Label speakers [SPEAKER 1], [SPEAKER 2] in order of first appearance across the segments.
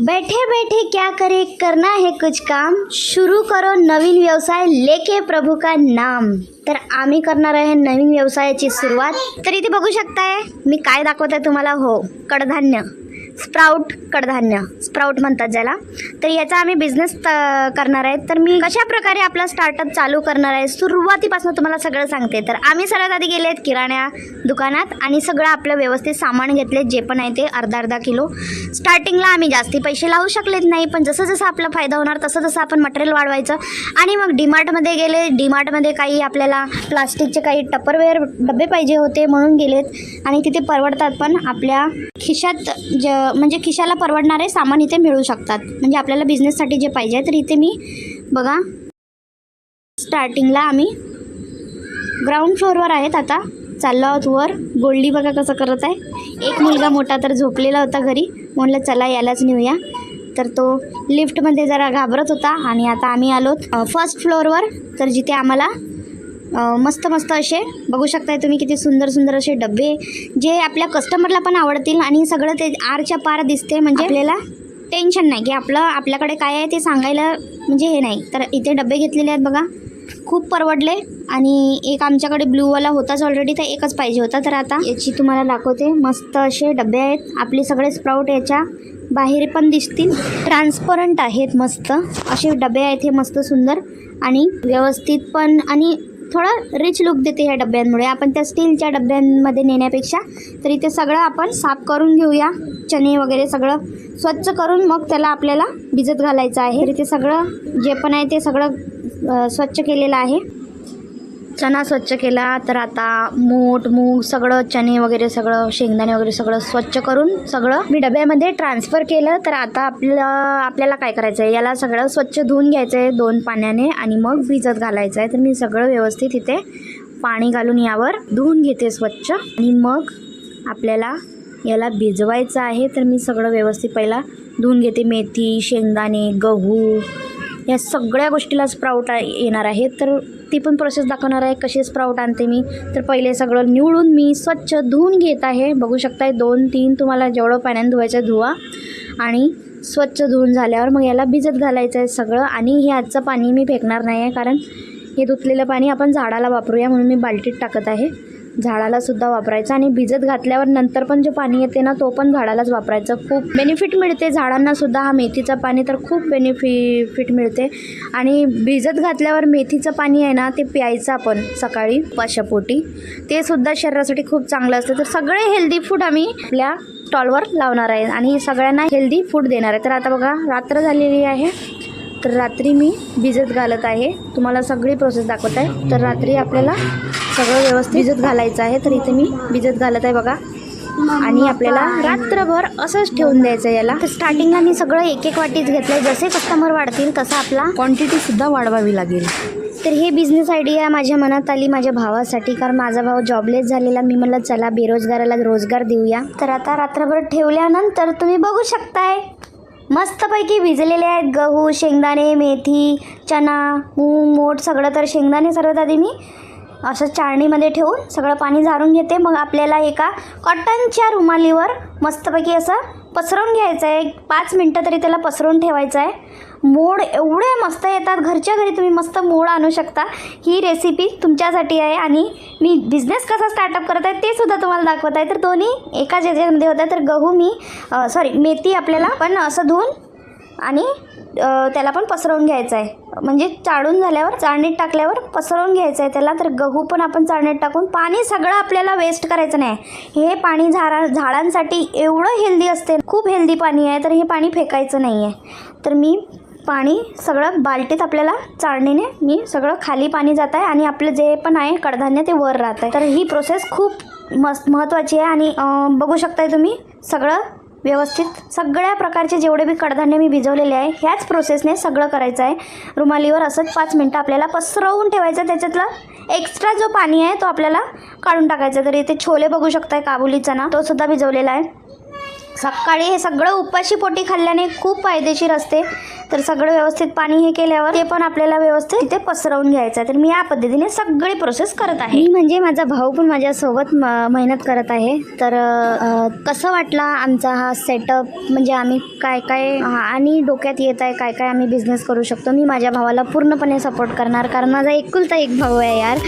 [SPEAKER 1] बैठे बैठे क्या करे करना है कुछ काम। शुरू करो नवीन व्यवसाय लेके प्रभू का नाम। तर आम्ही करणार आहे नवीन व्यवसायाची सुरुवात. तर इथे बघू शकताय मी काय दाखवत आहे तुम्हाला? हो कडधान्य. स्प्राऊट कडधान्य स्प्राऊट म्हणतात ज्याला. तर याचा आम्ही बिझनेस करणार आहे. तर मी कशा प्रकारे आपला स्टार्टअप चालू करणार आहे सुरुवातीपासून तुम्हाला सगळं सांगते. तर आम्ही सर्वात आधी गेले आहेत किराणा दुकानात आणि सगळं आपलं व्यवस्थित सामान घेतले जे पण आहे ते अर्धा अर्धा किलो. स्टार्टिंगला आम्ही जास्ती पैसे लावू शकलेत नाही पण जसं जसं आपला फायदा होणार तसं तसं आपण मटेरियल वाढवायचं. आणि मग डीमार्टमध्ये गेले. डीमार्टमध्ये काही आपल्याला प्लास्टिकचे काही टपरवेअर डबे पाहिजे होते म्हणून गेलेत. आणि तिथे परवडतात पण आपल्या खिशात ज म्हणजे खिशाला परवडणारे सामान इथे मिळू शकतात. म्हणजे आपल्याला बिझनेससाठी जे पाहिजे तर इथे मी बघा स्टार्टिंगला आम्ही ग्राउंड फ्लोअरवर आहेत आता. चाललो आहोत वर. गोल्डी बघा कसं करत आहे. एक मुलगा मोठा तर झोपलेला होता घरी. म्हणलं चला यालाच नेऊया. तर तो लिफ्टमध्ये जरा घाबरत होता आणि आता आम्ही आलोत फर्स्ट फ्लोअरवर तर जिथे आम्हाला मस्त मस्त असे बघू शकताय तुम्ही किती सुंदर सुंदर असे डबे जे आपल्या कस्टमरला पण आवडतील आणि सगळं ते आरच्या पार दिसते म्हणजे आपल्याला टेन्शन नाही की आपलं आपल्याकडे काय आहे ते सांगायला म्हणजे हे नाही. तर इथे डबे घेतलेले आहेत बघा. खूप परवडले आणि एक आमच्याकडे ब्लूवाला होताच ऑलरेडी तर एकच पाहिजे होता. तर आता याची तुम्हाला दाखवते. मस्त असे डबे आहेत. आपले सगळे स्प्राऊट याच्या बाहेर पण दिसतील. ट्रान्सपरंट आहेत मस्त. असे डबे आहेत हे मस्त सुंदर आणि व्यवस्थित पण आणि थोडं रिच लुक देते ह्या डब्यांमुळे. आपण त्या स्टीलच्या डब्यांमध्ये नेण्यापेक्षा तर इथे सगळं आपण साफ करून घेऊया. चणे वगैरे सगळं स्वच्छ करून मग त्याला आपल्याला भिजत घालायचं आहे. तर इथे सगळं जे पण आहे ते सगळं स्वच्छ केलेलं आहे. चणा स्वच्छ केला तर आता मूठ मूग सगळं चणे वगैरे सगळं शेंगदाणे वगैरे सगळं स्वच्छ करून सगळं मी डब्यामध्ये ट्रान्सफर केलं. तर आता आपलं आपल्याला काय करायचं आहे याला सगळं स्वच्छ धुवून घ्यायचं आहे दोन पाण्याने आणि मग भिजत घालायचं आहे तर मी सगळं व्यवस्थित इथे पाणी घालून यावर धुवून घेते स्वच्छ. आणि मग आपल्याला याला भिजवायचं आहे. तर मी सगळं व्यवस्थित पहिला धुवून घेते. मेथी शेंगदाणे गहू या सगळ्या गोष्टीला स्प्राऊट येणार आहे. तर ती पण प्रोसेस दाखवणार आहे कसे स्प्राऊट आणते मी. तर पहिले सगळं निवडून मी स्वच्छ धुवून घेत आहे. बघू शकताय दोन तीन तुम्हाला जेवढं पाण्याने धुवायचं आहे धुवा. आणि स्वच्छ धुवून झाल्यावर मग याला भिजत घालायचं आहे सगळं. आणि हे आजचं पाणी मी फेकणार नाही आहे कारण हे धुतलेलं पाणी आपण झाडाला वापरूया म्हणून मी बाल्टीत टाकत आहे. झाडाला सुद्धा वापरायचं आणि भिजत घातल्यावर नंतर पण जे पाणी येते ना तो पण झाडालाच वापरायचं. खूप बेनिफिट मिळते झाडांना सुद्धा. हा मेथीचं पाणी तर खूप बेनिफिट मिळते. आणि भिजत घातल्यावर मेथीचं पाणी आहे ना ते प्यायचं आपण सकाळी पाशापोटी ते सुद्धा शरीरासाठी खूप चांगलं असतं. तर सगळे हेल्दी फूड आम्ही आपल्या स्टॉलवर लावणार आहे. आणि सगळ्यांना हेल्दी फूड देणार आहे. तर आता बघा रात्र झालेली आहे. तर रात्री मी भिजत घालत आहे. तुम्हाला सगळी प्रोसेस दाखवत आहे. तर रात्री आपल्याला सगळं व्यवस्थित भिजत घालायचं आहे. तर इथे मी भिजत घालत आहे बघा. आणि आपल्याला रात्रभर असंच ठेवून द्यायचं आहे याला. तर स्टार्टिंगला मी सगळं एक एक वाटीच घेतलं आहे जसे कस्टमर वाढतील तसं आपला
[SPEAKER 2] क्वांटिटीसुद्धा वाढवावी लागेल.
[SPEAKER 1] तर हे बिझनेस आयडिया माझ्या मनात आली माझ्या भावासाठी. कारण माझा भाव जॉबलेस झालेला. मी म्हणलं चला बेरोजगाराला रोजगार देऊया. तर आता रात्रभर ठेवल्यानंतर तुम्ही बघू शकताय. मस्तपैकी भिजलेले आहेत गहू शेंगदाणे मेथी चना मूग मोठ सगळं तर शेंगदाणे सर्वात आधी मी असं चाळणीमध्ये ठेवून सगळं पाणी झारून घेते. मग आपल्याला एका कॉटनच्या रुमालीवर मस्तपैकी असं पसरवून घ्यायचं आहे पाच मिनटं तरी त्याला पसरवून ठेवायचं आहे मोड एवढे मस्त येतात. घरच्या घरी तुम्ही मस्त मोड आणू शकता. ही रेसिपी तुमच्यासाठी आहे आणि मी बिझनेस कसा स्टार्टअप करत आहे ते सुद्धा तुम्हाला दाखवत आहे. तर दोन्ही एकाच याच्यामध्ये होतं तर गहू मी सॉरी मेथी आपल्याला पण असं धुवून आणि त्याला पण पसरवून घ्यायचं आहे म्हणजे चाळून झाल्यावर चाळणीत टाकल्यावर पसरवून घ्यायचं आहे त्याला तर गहू पण आपण चाळणीत टाकून पाणी सगळं आपल्याला वेस्ट करायचं नाही. हे पाणी झाडा झाडांसाठी एवढं हेल्दी असते खूप हेल्दी पाणी आहे तर हे पाणी फेकायचं नाही आहे तर मी पाणी सगळं बाल्टीत आपल्याला चाळणीने मी सगळं खाली पाणी जात आहे आणि आपलं जे पण आहे कडधान्य ते वर राहत आहे तर ही प्रोसेस खूप मस्त महत्त्वाची आहे आणि बघू शकताय तुम्ही सगळं व्यवस्थित. सगळ्या प्रकारचे जेवढे बी कडधान्य मी भिजवलेले आहे ह्याच प्रोसेसने सगळं करायचं आहे. रुमालीवर असंच पाच मिनटं आपल्याला पसरवून ठेवायचं त्याच्यातलं एक्स्ट्रा जो पाणी आहे तो आपल्याला काढून टाकायचा तर इथे छोले बघू शकताय काबुली ना तो सुद्धा भिजवलेला आहे. सकाळी हे सगळं उपाशी पोटी खाल्ल्याने खूप फायदेशीर असते. तर सगळं व्यवस्थित पाणी हे केल्यावर ते पण आपल्याला व्यवस्थित तिथे पसरवून घ्यायचं आहे. तर मी या पद्धतीने सगळी प्रोसेस करत आहे. मी म्हणजे माझा भाऊ पण माझ्यासोबत म- मेहनत करत आहे. तर कसं वाटला आमचा हा सेटअप म्हणजे आम्ही काय काय आणि डोक्यात येत आहे काय काय आम्ही बिझनेस करू शकतो? मी माझ्या भावाला पूर्णपणे सपोर्ट करणार. कारण माझा एकुलता एक भाऊ आहे यार.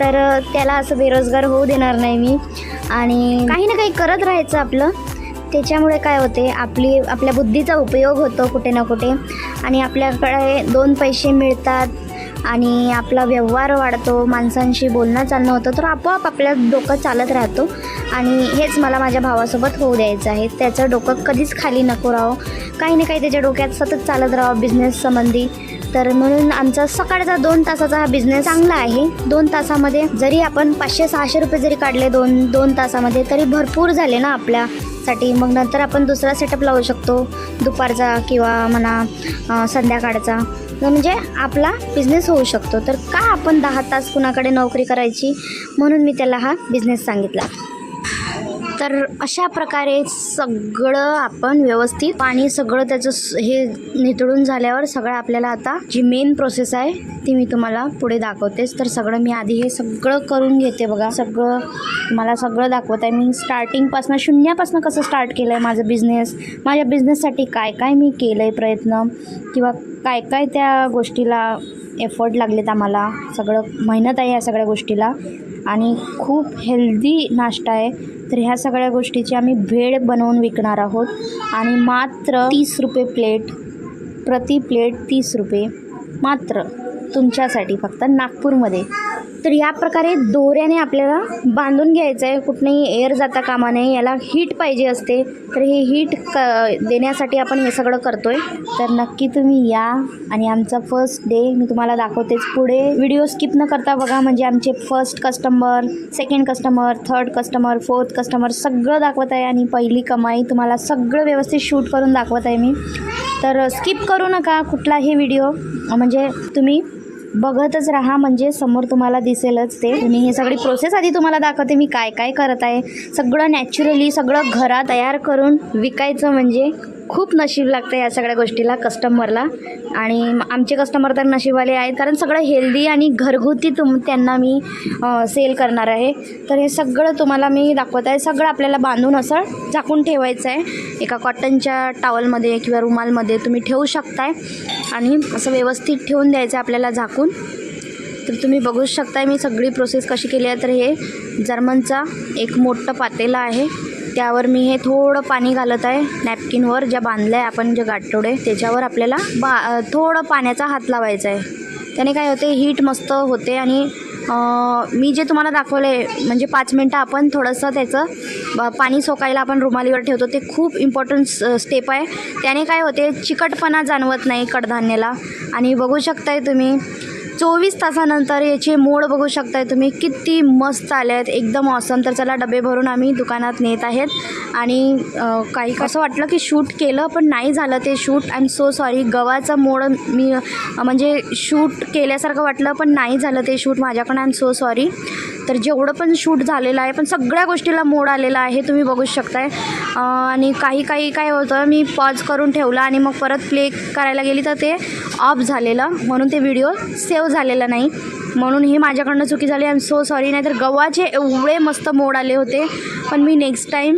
[SPEAKER 1] तर त्याला असं बेरोजगार होऊ देणार नाही मी. आणि काही ना काही करत राहायचं आपलं. त्याच्यामुळे काय होते आपली आपल्या बुद्धीचा उपयोग होतो कुठे ना कुठे. आणि आपल्याकडे दोन पैसे मिळतात आणि आपला व्यवहार वाढतो माणसांशी बोलणं चालणं होतं तर आपोआप आपल्या डोकं चालत राहतो. आणि हेच मला माझ्या भावासोबत होऊ द्यायचं आहे. त्याचं डोकं कधीच खाली नको राहो. काही ना काही त्याच्या डोक्यात सतत चालत राहावं बिझनेस संबंधी. तर म्हणून आमचा सकाळचा दोन तासाचा हा बिझनेस चांगला आहे. दोन तासामध्ये जरी आपण पाचशे सहाशे रुपये जरी काढले दोन दोन तासामध्ये तरी भरपूर झाले ना आपल्यासाठी. मग नंतर आपण दुसरा सेटअप लावू शकतो. दुपारचा किंवा म्हणा संध्याकाळचा. म्हणजे आपला बिझनेस होऊ शकतो. तर का आपण दहा तास कुणाकडे नोकरी करायची? म्हणून मी त्याला हा बिझनेस सांगितला. तर अशा प्रकारे सगळं आपण व्यवस्थित पाणी सगळं त्याचं हे नितळून झाल्यावर सगळं आपल्याला आता जी मेन प्रोसेस आहे ती मी तुम्हाला पुढे दाखवतेच. तर सगळं मी आधी हे सगळं करून घेते बघा. सगळं मला सगळं दाखवत आहे. मी स्टार्टिंगपासनं शून्यापासनं कसं स्टार्ट केलं आहे माझं बिझनेस माझ्या बिझनेससाठी काय काय मी केलं आहे प्रयत्न? किंवा काय काय त्या गोष्टीला एफर्ट लागलेत आम्हाला? सगळं मेहनत आहे या सगळ्या गोष्टीला. आणि खूप हेल्दी नाश्ता आहे. तर ह्या सगळ्या गोष्टीची आम्ही भेळ बनवून विकणार आहोत. आणि मात्र तीस रुपये प्लेट प्रति प्लेट तीस रुपये मात्र. तुमच्यासाठी फक्त नागपूरमध्ये. तर या प्रकारे दोऱ्याने आपल्याला बांधून घ्यायचं आहे कुठनंही एअर जाता कामा नये. याला हीट पाहिजे असते. तर हे हीट क देण्यासाठी आपण हे सगळं करतो आहे तर नक्की तुम्ही या आणि आमचा फर्स्ट डे मी तुम्हाला दाखवतेच पुढे. व्हिडिओ स्किप न करता बघा. म्हणजे आमचे first customer second customer third customer fourth customer सगळं दाखवत आहे. आणि पहिली कमाई तुम्हाला सगळं व्यवस्थित शूट करून दाखवत आहे मी. तर स्किप करू नका कुठलाही व्हिडिओ म्हणजे तुम्ही बघतच राहा म्हणजे समोर तुम्हाला दिसेलच ते. मी हे सगळी प्रोसेस आधी तुम्हाला दाखवते मी काय काय करत आहे. सगळं नॅचरली सगळं घरात तयार करून विकायचं म्हणजे खूप नशीब लागतं या सगळ्या गोष्टीला कस्टमरला आणि आमचे कस्टमर तर नशीबवाले आहेत कारण सगळं हेल्दी आणि घरगुती तुम त्यांना मी सेल करणार आहे. तर हे सगळं तुम्हाला मी दाखवत आहे. सगळं आपल्याला बांधून असं झाकून ठेवायचं आहे. एका कॉटनच्या टॉवलमध्ये किंवा रुमालमध्ये तुम्ही ठेवू शकताय. आणि असं व्यवस्थित ठेवून द्यायचं आहे आपल्याला झाकून. तर तुम्ही बघू शकताय मी सगळी प्रोसेस कशी केली आहे. तर हे जर्मनचा एक मोठं पातेलं आहे. त्यावर मी हे थोडं पाणी घालत आहे नॅपकिनवर ज्या बांधलं आहे आपण जे गाठोडे त्याच्यावर आपल्याला बा थोडं पाण्याचा हात लावायचा आहे. त्याने काय होते हीट मस्त होते आणि मी जे तुम्हाला दाखवलं आहे म्हणजे पाच मिनटं आपण थोडंसं त्याचं ब- पाणी सोकायला आपण रुमालीवर ठेवतो ते खूप इम्पॉर्टंट स्टेप आहे. त्याने काय होते चिकटपणा जाणवत नाही कडधान्याला. आणि बघू शकताय तुम्ही चोवीस तासानंतर याचे मोड बघू शकताय तुम्ही. किती मस्त आले आहेत एकदम ऑसम तर चला डबे भरून आम्ही दुकानात नेत आहेत. आणि काही कसं वाटलं की शूट केलं पण नाही झालं ते shoot. I am so sorry गव्हाचं मोड मी म्हणजे शूट केल्यासारखं वाटलं पण नाही झालं ते शूट माझ्याकडनं. आय एम सो सॉरी तर जेवढं पण शूट झालेलं आहे पण सगळ्या गोष्टीला मोड आलेला आहे तुम्ही बघू शकताय. आणि काही काही काय होतं मी पॉज करून ठेवला आणि मग परत प्ले करायला गेली तर ते ऑफ झालेलं. म्हणून ते व्हिडिओ सेव्ह झालेला नाही. म्हणून ही माझ्याकडनं चुकी झाली. आय एम सो सॉरी नाही तर गव्हाचे एवढे मस्त मोड आले होते. पण मी नेक्स्ट टाईम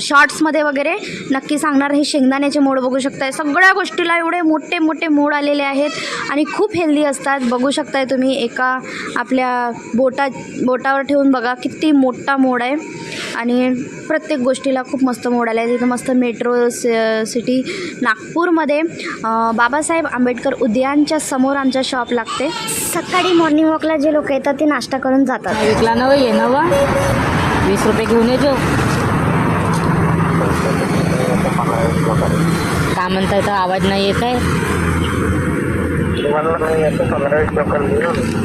[SPEAKER 1] शॉर्ट्समध्ये वगैरे नक्की सांगणार. हे शेंगदाण्याचे मोड बघू शकताय. सगळ्या गोष्टीला एवढे मोठे मोठे मोड आलेले आहेत आणि खूप हेल्दी असतात. बघू शकताय तुम्ही एका आपल्या बोटा बोटावर ठेवून बघा किती मोठा मोड आहे. आणि प्रत्येक गोष्टीला खूप मस्त मोड आले आहे. तिथं मस्त मेट्रो सिटी नागपूरमध्ये. बाबासाहेब आंबेडकर उद्यानच्या समोर आमच्या शॉप लागते. सकाळी मॉर्निंग वॉकला जे लोक येतात ते नाश्ता करून जातात.
[SPEAKER 2] विकला नव? ये नवा? वीस रुपये घेऊन येतो का म्हणताय तर आवाज़ नाही येत आहे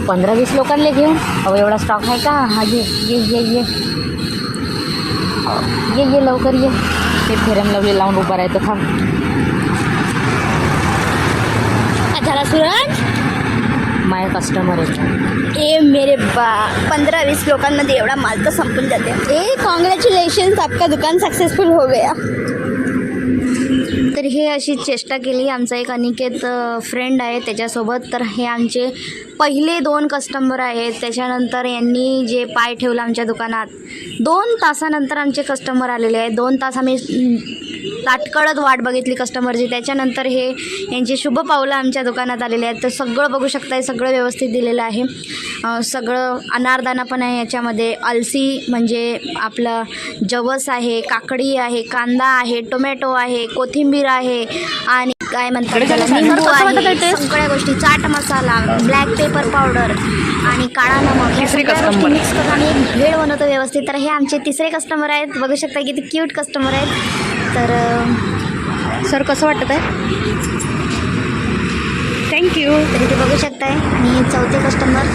[SPEAKER 2] पंधरा वीस लोकांना घेऊन अहो एवढा स्टॉक आहे का हा घे ये ये ये ये। ये लवकर ये ते फेरम लावले लावून उभा राहतं थांब
[SPEAKER 1] झाला सूरज
[SPEAKER 2] माझे कस्टमर आहेत
[SPEAKER 1] ए मेरे बा पंधरा वीस लोकांमध्ये एवढा माल तर संपून जाते ए कॉंग्रॅच्युलेशन आपका दुकान सक्सेसफुल हो गया। तर हे अशी चेष्टा केली. आमचा एक अनिकेत फ्रेंड आहे त्याच्यासोबत. तर हे आमचे पहिले दोन कस्टमर आहेत. त्याच्यानंतर यांनी जे पाय ठेवलं आमच्या दुकानात दोन तासानंतर आमचे कस्टमर आलेले आहेत. दोन तास आम्ही ताटकळत वाट बघितली कस्टमरची त्याच्यानंतर हे यांची शुभ पावलं आमच्या दुकानात आलेले आहेत. तर सगळं बघू शकताय सगळं व्यवस्थित दिलेलं आहे. सगळं अनारदाना पण आहे याच्यामध्ये. अलसी म्हणजे आपलं जवस आहे काकडी आहे कांदा आहे टोमॅटो आहे कोथिंबीर आहे आणि काय म्हणतात सगळ्या गोष्टी. Chaat masala black pepper powder आणि काळा नमक. गोष्टी मिक्स करून आम्ही एक भेळ बनवतो व्यवस्थित. तर हे आमचे तिसरे कस्टमर आहेत. बघू शकता किती क्यूट कस्टमर आहेत. तर
[SPEAKER 2] सर कसं वाटत आहे? थँक्यू
[SPEAKER 1] तर इथे बघू शकताय. आणि चौथे कस्टमर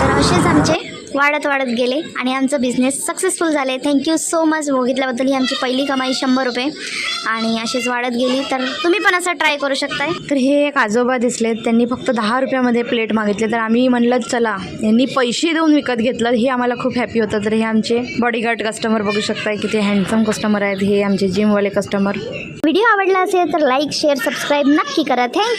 [SPEAKER 1] तर असेच आमचे वाढत वाढत गेले आणि आमचं बिझनेस सक्सेसफुल झाले. थँक्यू सो मच बघितल्याबद्दल ही आमची पहिली कमाई शंभर रुपये. आणि अशीच वाढत गेली तर तुम्ही पण असं ट्राय करू शकताय.
[SPEAKER 2] तर हे एक आजोबा दिसले त्यांनी फक्त दहा रुपयामध्ये प्लेट मागितले. तर आम्ही म्हणलं चला यांनी पैसे देऊन विकत घेतलं. हे आम्हाला खूप हॅपी होतं. तर हे आमचे बॉडीगार्ड कस्टमर बघू शकताय किती हँडसम कस्टमर आहेत हे आमचे जिमवाले कस्टमर
[SPEAKER 1] व्हिडिओ आवडला असेल तर लाईक शेअर सबस्क्राईब नक्की करा. थँक्यू